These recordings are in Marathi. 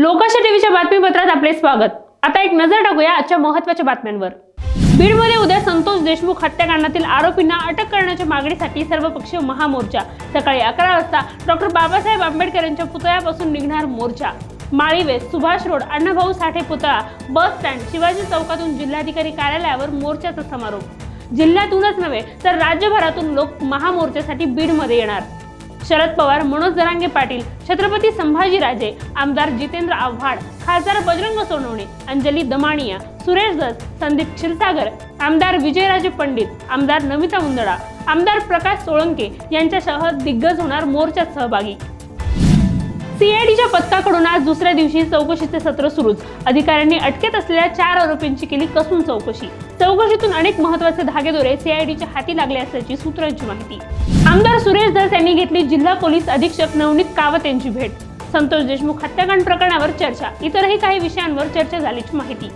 लोकाशा टीव्हीच्या बातमीपत्रात आपले स्वागत. आता एक नजर टाकूया आजच्या महत्त्वाच्या बातम्यांवर. बीडमध्ये उद्या संतोष देशमुख हत्याकांडातील आरोपींना अटक करण्याच्या मागणीसाठी सर्वपक्षीय महामोर्चा. सकाळी अकरा वाजता डॉक्टर बाबासाहेब आंबेडकर यांच्या पुतळ्यापासून निघणार मोर्चा. माळीवेस सुभाष रोड अण्णाभाऊ साठे पुतळा बस स्टँड शिवाजी चौकातून जिल्हाधिकारी कार्यालयावर मोर्चाचा समारोप. जिल्ह्यातूनच नव्हे तर राज्यभरातून लोक महामोर्चासाठी बीडमध्ये येणार. शरद पवार मनोज जरांगे पाटील छत्रपती संभाजीराजे आमदार जितेंद्र आव्हाड खासदार बजरंग सोनवणे अंजली दमाणिया सुरेश दस संदीप क्षीरसागर आमदार विजयराजे पंडित आमदार नमिता मुंदडा आमदार प्रकाश सोळंके यांच्यासह दिग्गज होणार मोर्चात सहभागी. सीआयडीच्या पथकाकडून आज दुसऱ्या दिवशी चौकशीचे सत्र सुरूच. अधिकाऱ्यांनी अटकेत असलेल्या चार आरोपींची केली कसून चौकशी. चौकशीतून अनेक महत्त्वाचे धागेदोरे सीआयडीच्या हाती लागले असल्याची सूत्रांची माहिती. आमदार सुरेश धस यांनी घेतली जिल्हा पोलीस अधीक्षक नवनीत कावत यांची भेट. संतोष देशमुख हत्याकांड प्रकरणावर चर्चा. इतरही काही विषयांवर चर्चा झाल्याची माहिती.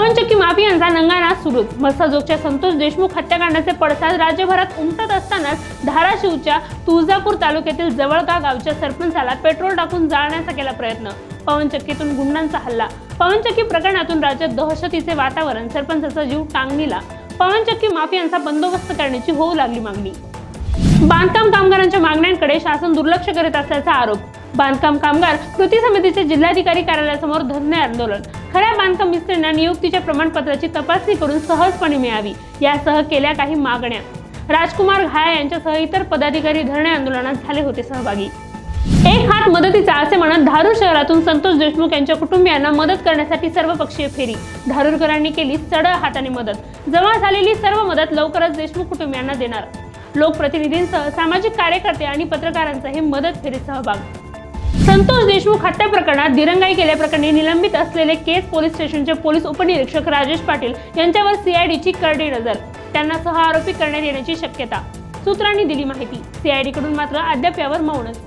पवनचक्की माफियांचा नंगाना सुरूच मस्साजोगच्या संतोष देशमुख हत्याकांडाचे पडसाद राज्यभरात उमटत असतानाच धाराशिवच्या तुळजापूर तालुक्यातील जवळगा गावच्या सरपंचाला पेट्रोल टाकून जाळण्याचा केला प्रयत्न. पवनचक्कीतून गुंडांचा हल्ला. पवनचक्की प्रकरणातून राज्यात दहशतीचे वातावरण सरपंचाचा जीव टांगणीला. पवनचक्की माफियांचा बंदोबस्त करण्याची होऊ लागली मागणी. बांधकाम कामगारांच्या मागण्यांकडे शासन दुर्लक्ष करीत असल्याचा आरोप. बांधकाम कामगार कृती समितीचे जिल्हाधिकारी कार्यालयासमोर धरणे आंदोलन. खऱ्या बांधकाम मिस्त्रींना नियुक्तीच्या प्रमाणपत्राची तपासणी करून सहजपणे मिळावी यासह केल्या काही मागण्या. राजकुमार घाया यांच्यासह इतर पदाधिकारी धरणे आंदोलनात झाले होते सहभागी. एक हात मदतीचा असे म्हणत धारूर शहरातून संतोष देशमुख यांच्या कुटुंबियांना मदत करण्यासाठी सर्वपक्षीय फेरी. धारूरकरांनी केली सडळ हाताने मदत. जमा झालेली सर्व मदत लवकरच देशमुख कुटुंबियांना देणार. लोकप्रतिनिधींसह सामाजिक कार्यकर्ते आणि पत्रकारांचा हे मदत फेरीत सहभाग. संतोष देशमुख हत्या प्रकरणात दिरंगाई केल्याप्रकरणी निलंबित असलेले केस पोलीस स्टेशनचे पोलीस उपनिरीक्षक राजेश पाटील यांच्यावर सीआयडीची करडी नजर. त्यांना सह आरोपी करण्यात येण्याची शक्यता. सूत्रांनी दिली माहिती. सीआयडी कडून मात्र अद्याप यावर मौनच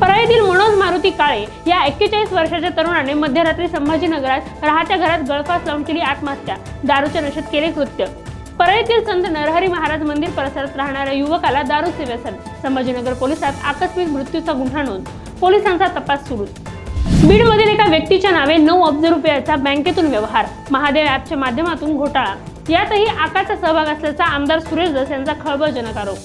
परळीतील मनोज मारुती काळे या एक्केचाळीस वर्षाच्या तरुणाने मध्यरात्री संभाजीनगरात राहत्या घरात गळफास लावून केली आत्महत्या. दारूच्या नशेत केले कृत्य. परळीतील संत नरहरी महाराज मंदिर परिसरात राहणाऱ्या युवकाला दारू व्यसन. संभाजीनगर पोलिसात आकस्मिक मृत्यूचा गुन्हा नोंद. पोलिसांचा तपास सुरू. बीडमधील एका व्यक्तीच्या नावे नऊ अब्ज रुपयाचा बँकेतून व्यवहार महादेव ॲपच्या माध्यमातून घोटाळा. यातही आकाचा सहभाग असल्याचा आमदार सुरेश दस यांचा खळबळजनक आरोप.